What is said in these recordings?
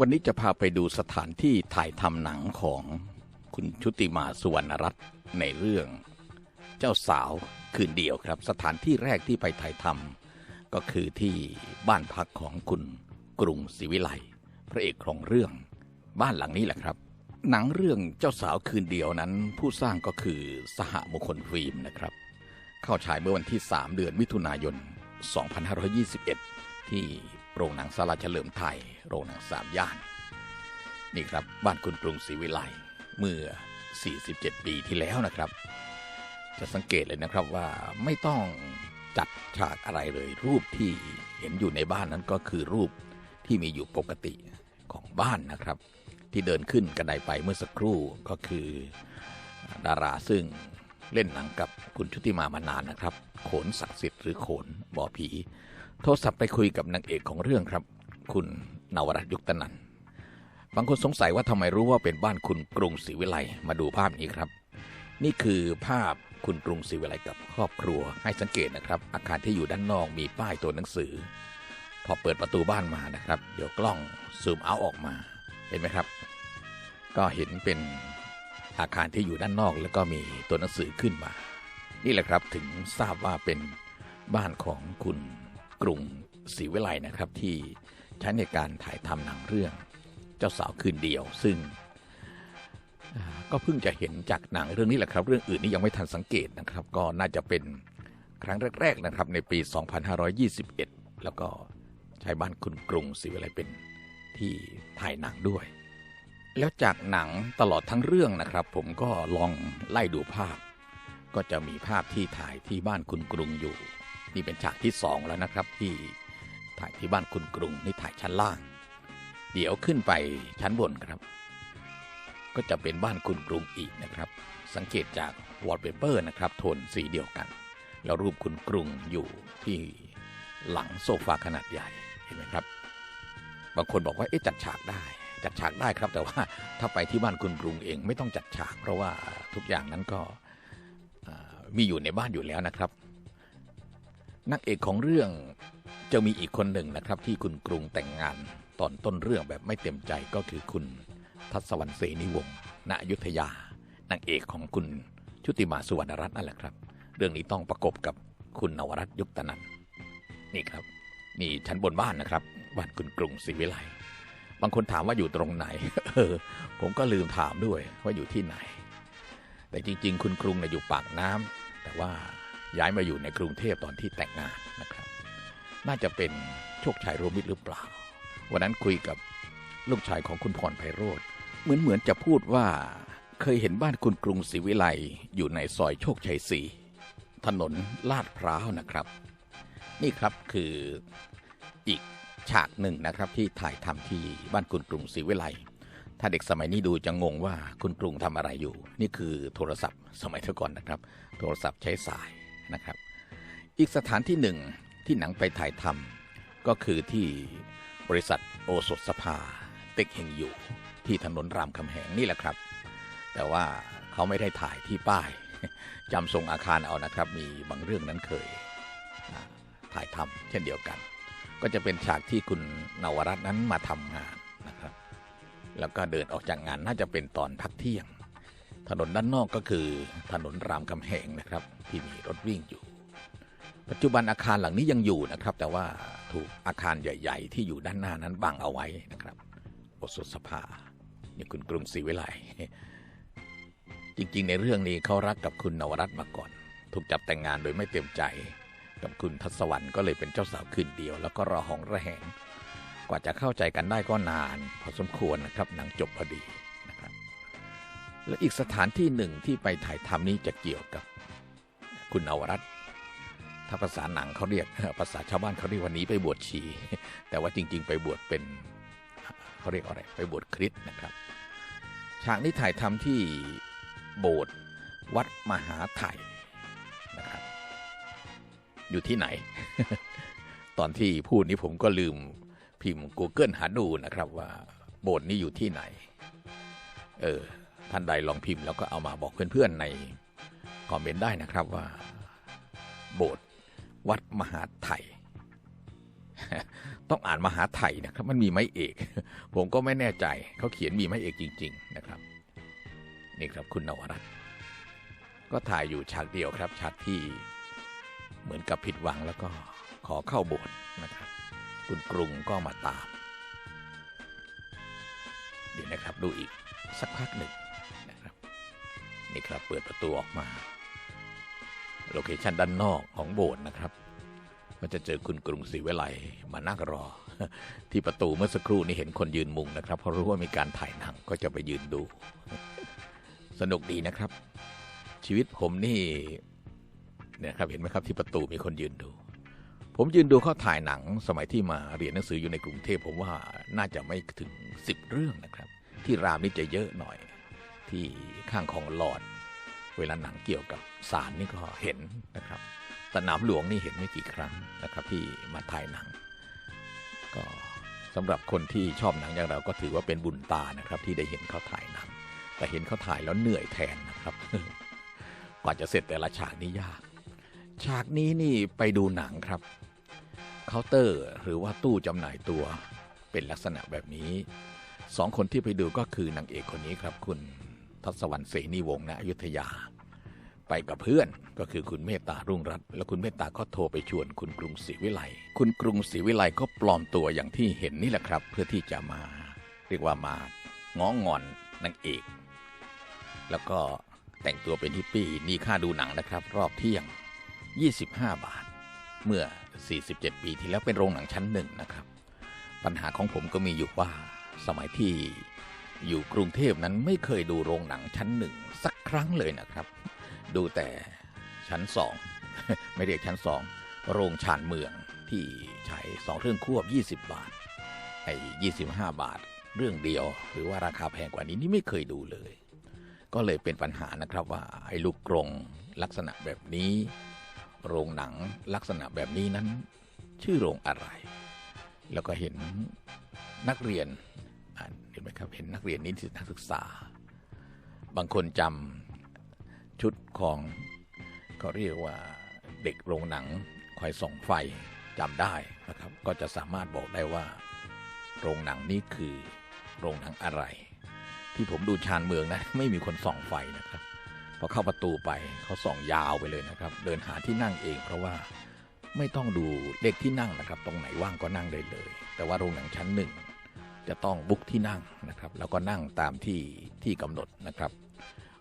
วันนี้จะพาไปดูสถานที่ถ่ายทำหนังของคุณชุติมาสุวรรณรัตน์ในเรื่อง เจ้าสาวคืนเดียวครับ สถานที่แรกที่ไปถ่ายทำก็คือที่บ้านพักของคุณกรุงศรีวิไลพระเอกของเรื่องบ้านหลังนี้แหละครับ หนังเรื่องเจ้าสาวคืนเดียวนั้น ผู้สร้างก็คือสหมงคลฟิล์มนะครับ เข้าฉายเมื่อวันที่ 3 เดือนมิถุนายน 2521 ที่ โรงหนังสาราเฉลิมไทย โรงหนังสามย่าน นี่ครับบ้านคุณกรุงศรีวิไลเมื่อ 47 ปีที่แล้วนะครับ จะสังเกตเลยนะครับว่าไม่ต้องจัดฉากอะไรเลย รูปที่เห็นอยู่ในบ้านนั้นก็คือรูปที่มีอยู่ปกติของบ้านนะครับ ที่เดินขึ้นกระไดไปเมื่อสักครู่ก็คือดาราซึ่งเล่นหนังกับคุณชุติมามานานนะครับ โขนศักดิ์สิทธิ์หรือโขนบอผี โทรศัพท์ไปคุยกับนางเอกของเรื่องครับ คุณนวรัตน์ยุคตนันบางคนสงสัยว่าทำไมรู้ว่าเป็นบ้านคุณกรุงศรีวิไลมาดูภาพนี้ครับ นี่คือภาพคุณกรุงศรีวิไลกับครอบครัวให้สังเกตนะครับ อาคารที่อยู่ด้านนอกมีป้ายตัวหนังสือ พอเปิดประตูบ้านมานะครับ เดี๋ยวกล้องซูมเอาออกมาเห็นไหมครับ ก็เห็นเป็นอาคารที่อยู่ด้านนอกแล้วก็มีตัวหนังสือขึ้นมา นี่แหละครับถึงทราบว่าเป็นบ้านของคุณ กรุงศรีวิไลนะครับที่ใช้ในการถ่ายทำหนังเรื่องเจ้าสาวคืนเดียว ซึ่งก็เพิ่งจะเห็นจากหนังเรื่องนี้แหละครับ เรื่องอื่นนี่ยังไม่ทันสังเกตนะครับ ก็น่าจะเป็นครั้งแรก ๆนะครับ ในปี 2521 แล้วก็ใช้บ้านคุณกรุงศรีวิไลเป็นที่ถ่ายหนังด้วย แล้วจากหนังตลอดทั้งเรื่องนะครับ ผมก็ลองไล่ดูภาพ ก็จะมีภาพที่ถ่ายที่บ้านคุณกรุงอยู่ นี่เป็นฉากที่สองแล้วนะครับ ที่ถ่ายที่บ้านคุณกรุงนี่ถ่ายชั้นล่าง เดี๋ยวขึ้นไปชั้นบนครับ ก็จะเป็นบ้านคุณกรุงอีกนะครับ สังเกตจากวอลเปเปอร์นะครับโทนสีเดียวกัน แล้วรูปคุณกรุงอยู่ที่หลังโซฟาขนาดใหญ่เห็นไหมครับ บางคนบอกว่าเอ๊ะจัดฉากได้จัดฉากได้ครับ แต่ว่าถ้าไปที่บ้านคุณกรุงเองไม่ต้องจัดฉาก เพราะว่าทุกอย่างนั้นก็มีอยู่ในบ้านอยู่แล้วนะครับ นักเอกของเรื่องจะมีอีกคนหนึ่งนะครับ ที่คุณกรุงแต่งงาน ตอนต้นเรื่องแบบไม่เต็มใจก็คือคุณทัศวรรณเสนีวงศ์ณอยุธยานางเอกของคุณชุติมาสุวรรณรัตน์นั่นแหละครับ เรื่องนี้ต้องประกบกับคุณนวรัตยุคตนันท์นี่ครับ นี่ชั้นบนบ้านนะครับบ้านคุณกรุงศรีวิไลบางคนถามว่าอยู่ตรงไหนเออผมก็ลืมถามด้วยว่าอยู่ที่ไหน แต่จริง ๆ คุณกรุงเนี่ยอยู่ปากน้ำแต่ว่า ย้ายมาอยู่ในกรุงเทพตอนที่แต่งงานนะครับ น่าจะเป็นโชคชัยรวมมิตรหรือเปล่า วันนั้นคุยกับลูกชายของคุณพรไพโรธเหมือนเหมือนจะพูดว่าเคยเห็นบ้านคุณกรุงศรีวิไลอยู่ในซอยโชคชัยสี่ถนนลาดพร้าวนะครับ นี่ครับคืออีกฉากหนึ่งนะครับที่ถ่ายทำที่บ้านคุณกรุงศรีวิไลถ้าเด็กสมัยนี้ดูจะงงว่าคุณกรุงทำอะไรอยู่ นี่คือโทรศัพท์สมัยเมื่อก่อนนะครับ โทรศัพท์ใช้สาย นะครับ อีกสถานที่หนึ่งที่หนังไปถ่ายทำก็คือที่บริษัทโอสถสภาเต็กเฮงอยู่ ที่ถนนรามคำแหงนี่แหละครับ แต่ว่าเขาไม่ได้ถ่ายที่ป้ายจำทรงอาคารเอานะครับ มีบางเรื่องนั้นเคยถ่ายทำเช่นเดียวกัน ก็จะเป็นฉากที่คุณนวรัตน์นั้นมาทำงานนะครับ แล้วก็เดินออกจากงานน่าจะเป็นตอนพักเที่ยง ถนนด้านนอกก็คือถนนรามคำแหงนะครับ ที่มีรถวิ่งอยู่ ปัจจุบันอาคารหลังนี้ยังอยู่นะครับ แต่ว่าถูกอาคารใหญ่ ๆ ที่อยู่ด้านหน้านั้นบังเอาไว้นะครับโอสถสภานี่คุณกรุงศรีวิไลจริงๆ ในเรื่องนี้เขารักกับคุณนวรัตน์มาก่อน ถูกจับแต่งงานโดยไม่เต็มใจ กับคุณทัศวรรณก็เลยเป็นเจ้าสาวคืนเดียว แล้วก็รอหองระแหง กว่าจะเข้าใจกันได้ก็นาน พอสมควรนะครับหนังจบพอดี และอีกสถานที่หนึ่งที่ไปถ่ายทำนี้จะเกี่ยวกับ คุณนวรัตน์ถ้าภาษาหนังเขาเรียกภาษาชาวบ้านเขาเรียกวันนี้ไปบวชชี แต่ว่าจริง ๆ ไปบวชเป็นเขาเรียกอะไร ไปบวชคริสต์นะครับ ฉากนี้ถ่ายทำที่โบสถ์วัดมหาไทยนะครับ อยู่ที่ไหน ตอนที่พูดนี้ผมก็ลืมพิมพ์ Google หาดูนะครับว่าโบสถ์นี้อยู่ที่ไหน เออ ท่านใดลองพิมพ์แล้วก็เอามาบอกเพื่อนๆในคอมเมนต์ได้นะครับว่า โบสถ์วัดมหาไทยต้องอ่านมหาไทยนะครับ มันมีไม้เอก ผมก็ไม่แน่ใจเขาเขียนมีไม้เอกจริง ๆ นะครับนี่ครับคุณนวรัตน์ก็ถ่ายอยู่ฉากเดียวครับฉากที่เหมือนกับผิดหวังแล้วก็ขอเข้าโบสถ์นะครับ คุณกรุงก็มาตาม เดี๋ยวนะครับดูอีกสักพักหนึ่ง นี่ครับ เปิดประตูออกมา โลเคชันด้านนอกของโบสถ์นะครับ ก็จะเจอคุณกรุงศรีวิไลมานั่งรอ ที่ประตูเมื่อสักครู่นี้เห็นคนยืนมุงนะครับเพราะรู้ว่ามีการถ่ายหนังก็จะไปยืนดู สนุกดีนะครับ ชีวิตผมนี่เนี่ยครับเห็นไหมครับที่ประตูมีคนยืนดู ผมยืนดูเขาถ่ายหนังสมัยที่มาเรียนหนังสืออยู่ในกรุงเทพผมว่าน่าจะไม่ถึงสิบเรื่องนะครับ ที่รามนี่จะเยอะหน่อย ที่ข้างของหลอด เวลาหนังเกี่ยวกับสารนี่ก็เห็นนะครับสนามหลวงนี่เห็นไม่กี่ครั้งนะครับที่มาถ่ายหนัง ก็สำหรับคนที่ชอบหนังอย่างเราก็ถือว่าเป็นบุญตานะครับที่ได้เห็นเขาถ่ายหนัง แต่เห็นเขาถ่ายแล้วเหนื่อยแทนนะครับ กว่าจะเสร็จแต่ละฉากนี่ยาก ฉากนี้นี่ไปดูหนังครับเคาน์เตอร์หรือว่าตู้จำหน่ายตัวเป็นลักษณะแบบนี้สองคนที่ไปดูก็คือนางเอกคนนี้ครับคุณ ทศวรรณเสนีวงศ์ณอยุธยา ไปกับเพื่อนก็คือคุณเมตตารุ่งรัตน์แล้วคุณเมตตาก็โทรไปชวนคุณกรุงศรีวิไลคุณกรุงศรีวิไลก็ปลอมตัวอย่างที่เห็นนี่แหละครับ เพื่อที่จะมา เรียกว่ามาง้องอนนางเอก แล้วก็แต่งตัวเป็นฮิปปี้นี่ค่าดูหนังนะครับ รอบเที่ยง 25 บาท เมื่อ 47 ปีที่แล้วเป็นโรงหนังชั้นหนึ่งนะครับ ปัญหาของผมก็มีอยู่ว่าสมัยที่ อยู่กรุงเทพนั้นไม่เคยดูโรงหนังชั้นหนึ่งสักครั้งเลยนะครับ ดูแต่ชั้นสองไม่เรียกชั้นสองโรงชานเมืองที่ใช้สองเรื่องควบ 20 บาทไอ้25 บาท เรื่องเดียว หรือว่าราคาแพงกว่านี้นี่ไม่เคยดูเลย ก็เลยเป็นปัญหานะครับว่าไอ้ลูกกรงลักษณะแบบนี้ โรงหนังลักษณะแบบนี้นั้น ชื่อโรงอะไร แล้วก็เห็นนักเรียน อ่านเห็นไหมครับเห็นนักเรียนนิสิตนักศึกษา บางคนจำชุดของเขาเรียกว่าเด็กโรงหนังคอยส่องไฟจำได้นะครับ ก็จะสามารถบอกได้ว่า โรงหนังนี้คือโรงหนังอะไร ที่ผมดูชานเมืองนะไม่มีคนส่องไฟนะครับพอเข้าประตูไปเขาส่องยาวไปเลยนะครับ เดินหาที่นั่งเอง เพราะว่าไม่ต้องดูเลขที่นั่งนะครับ ตรงไหนว่างก็นั่งได้เลย แต่ว่าโรงหนังชั้นหนึ่ง จะต้องบุ๊กที่นั่งนะครับ แล้วก็นั่งตามที่ที่กำหนดนะครับ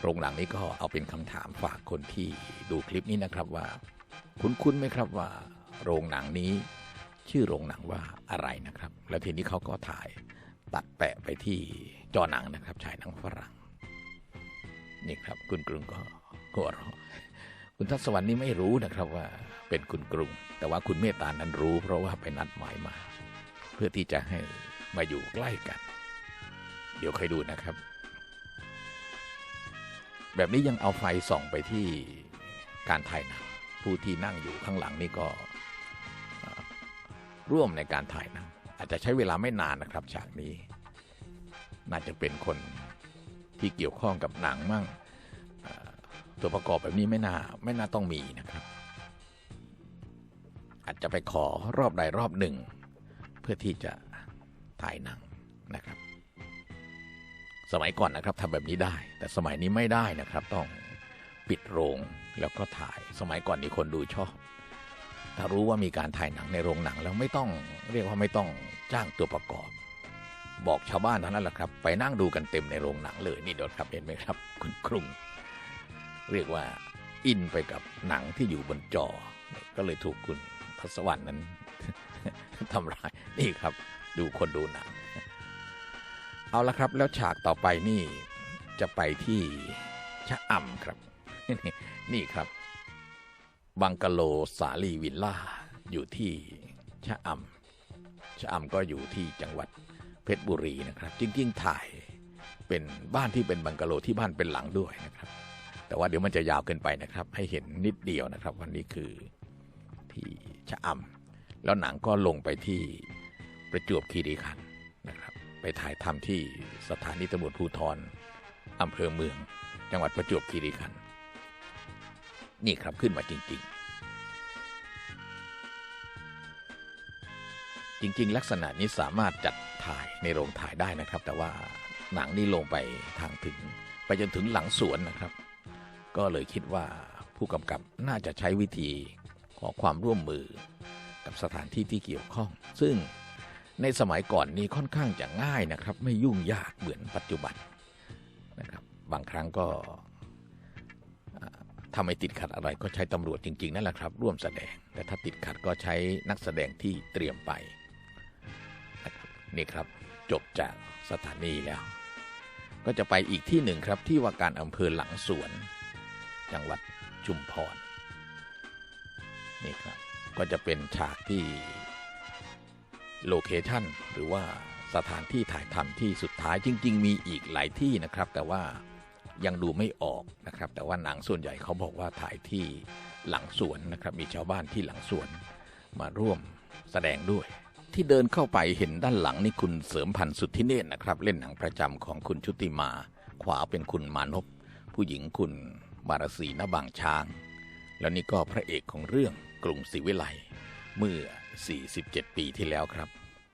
โรงหนังนี้ก็เอาเป็นคำถามฝากคนที่ดูคลิปนี้นะครับว่า คุ้นๆไหมครับว่า โรงหนังนี้ ชื่อโรงหนังว่าอะไรนะครับ แล้วทีนี้เขาก็ถ่ายตัดแปะไปที่จอหนังนะครับฉายหนังฝรั่งนี่ครับคุณกรุงก็หัวเราะคุณทัศวรรณนี่ไม่รู้นะครับว่าเป็นคุณกรุง แต่ว่าคุณเมตตานั้นรู้ เพราะว่าไปนัดหมายมา เพื่อที่จะให้ มาอยู่ใกล้กัน เดี๋ยวใครดูนะครับ แบบนี้ยังเอาไฟส่องไปที่การถ่ายหนังผู้ที่นั่งอยู่ข้างหลังนี่ก็ร่วมในการถ่ายหนังอาจจะใช้เวลาไม่นานนะครับฉากนี้ น่าจะเป็นคนที่เกี่ยวข้องกับหนังมั่งตัวประกอบแบบนี้ไม่น่าไม่น่าต้องมีนะครับ อาจจะไปขอรอบใดรอบหนึ่ง เพื่อที่จะ ถ่ายหนังนะครับ สมัยก่อนนะครับทำแบบนี้ได้ แต่สมัยนี้ไม่ได้นะครับ ต้องปิดโรงแล้วก็ถ่าย สมัยก่อนนี่คนดูชอบ ถ้ารู้ว่ามีการถ่ายหนังในโรงหนังแล้วไม่ต้องเรียกว่าไม่ต้องจ้างตัวประกอบ บอกชาวบ้านเท่านั้นแหละครับ ไปนั่งดูกันเต็มในโรงหนังเลยนี่เดี๋ยวครับเห็นไหมครับ คุณกรุง เรียกว่าอินไปกับหนังที่อยู่บนจอ ก็เลยถูกคุณทศวรรณนั้นทำร้ายนี่ครับ ดูคนดูหนังเอาละครับแล้วฉากต่อไปนี่จะไปที่ชะอำครับ นี่ครับ บังกะโลสาลีวิลล่า อยู่ที่ชะอำชะอำก็อยู่ที่จังหวัดเพชรบุรีนะครับ จริงๆถ่ายเป็นบ้านที่เป็นบังกะโลที่บ้านเป็นหลังด้วยนะครับ แต่ว่าเดี๋ยวมันจะยาวเกินไปนะครับ ให้เห็นนิดเดียวนะครับวันนี้คือที่ชะอำแล้วหนังก็ลงไปที่ ประจวบคีรีขันธ์นะครับ ไปถ่ายทำที่สถานีตำรวจภูธรอำเภอเมือง จังหวัดประจวบคีรีขันธ์นี่ครับขึ้นมาจริง ๆ จริง ๆ ลักษณะนี้สามารถจัดถ่ายในโรงถ่ายได้นะครับ แต่ว่าหนังนี่ลงไปทางถึง ไปจนถึงหลังสวนนะครับ ก็เลยคิดว่าผู้กำกับน่าจะใช้วิธีขอความร่วมมือกับสถานที่ที่เกี่ยวข้อง ซึ่ง ในสมัยก่อนนี้ค่อนข้างจะง่ายนะครับ ไม่ยุ่งยากเหมือนปัจจุบันนะครับ บางครั้งก็ถ้าไม่ติดขัดอะไรก็ใช้ตำรวจจริง ๆ นั่นแหละครับ ร่วมแสดง แต่ถ้าติดขัดก็ใช้นักแสดงที่เตรียมไปนะครับนี่ครับจบจากสถานีแล้ว ก็จะไปอีกที่หนึ่งครับที่ว่าการอำเภอหลังสวน จังหวัดชุมพรนี่ครับก็จะเป็นฉากที่ โลเคชันหรือว่าสถานที่ถ่ายทำที่สุดท้ายจริง ๆ มีอีกหลายที่นะครับ แต่ว่ายังดูไม่ออกนะครับ แต่ว่าหนังส่วนใหญ่เขาบอกว่าถ่ายที่หลังสวนนะครับ มีชาวบ้านที่หลังสวนมาร่วมแสดงด้วย ที่เดินเข้าไปเห็นด้านหลังนี่คุณเสริมพันธ์สุทธิเนตรนะครับ เล่นหนังประจำของคุณชุติมา ขวาเป็นคุณมานพผู้หญิงคุณมารสีณบางช้าง แล้วนี่ก็พระเอกของเรื่องกรุงศรีวิไลเมื่อ 47 ปีที่แล้วครับ